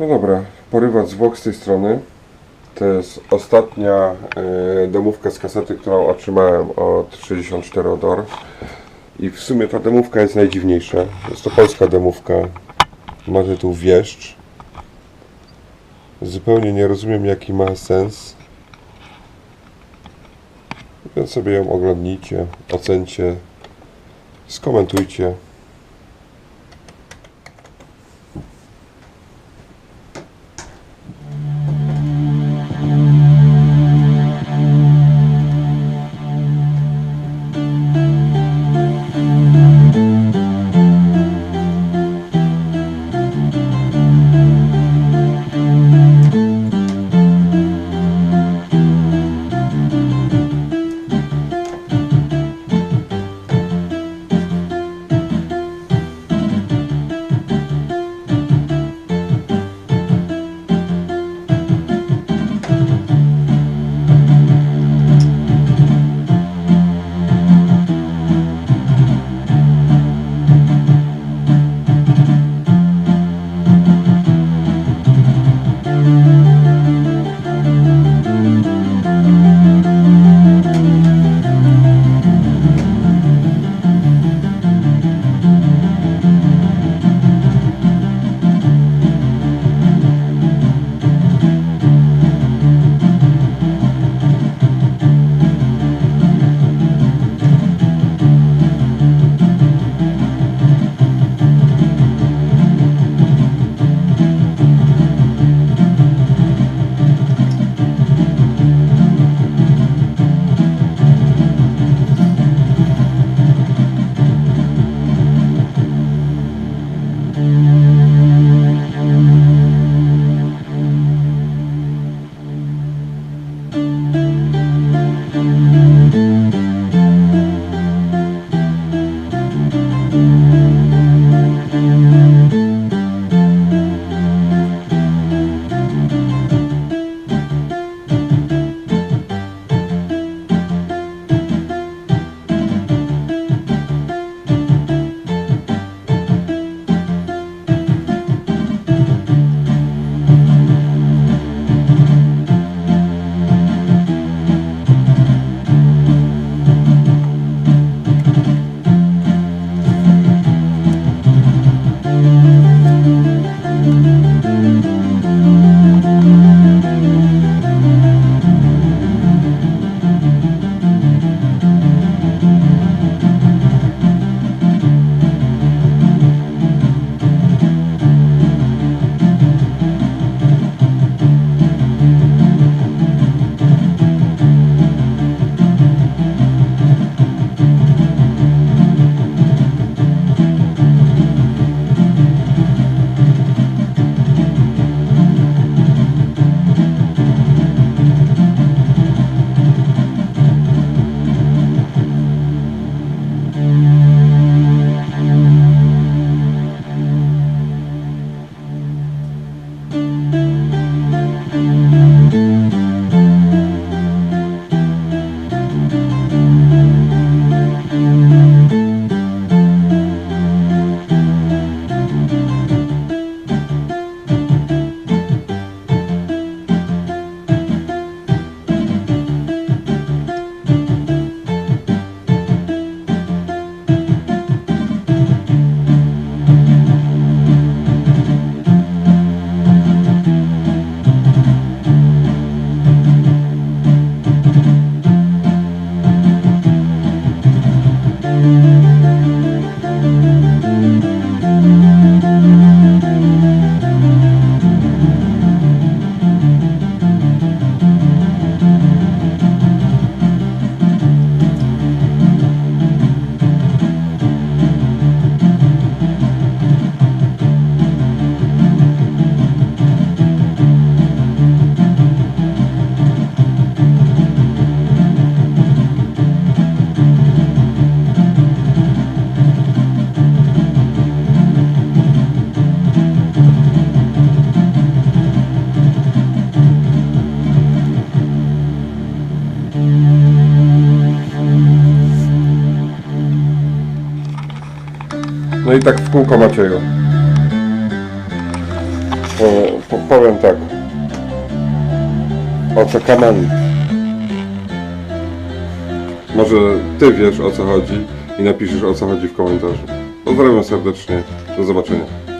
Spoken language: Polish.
No dobra, porywacz zwłok z tej strony. To jest ostatnia e, demówka z kasety, którą otrzymałem od 64 Odor. I w sumie ta demówka jest najdziwniejsza. Jest to polska demówka. Ma tytuł Wieszcz. Zupełnie nie rozumiem jaki ma sens. Więc sobie ją oglądnijcie, ocencie, skomentujcie. No i tak w kółko Macieju. Po, powiem tak. Oto kaman. Może ty wiesz o co chodzi i napiszesz o co chodzi w komentarzu. Pozdrawiam serdecznie. Do zobaczenia.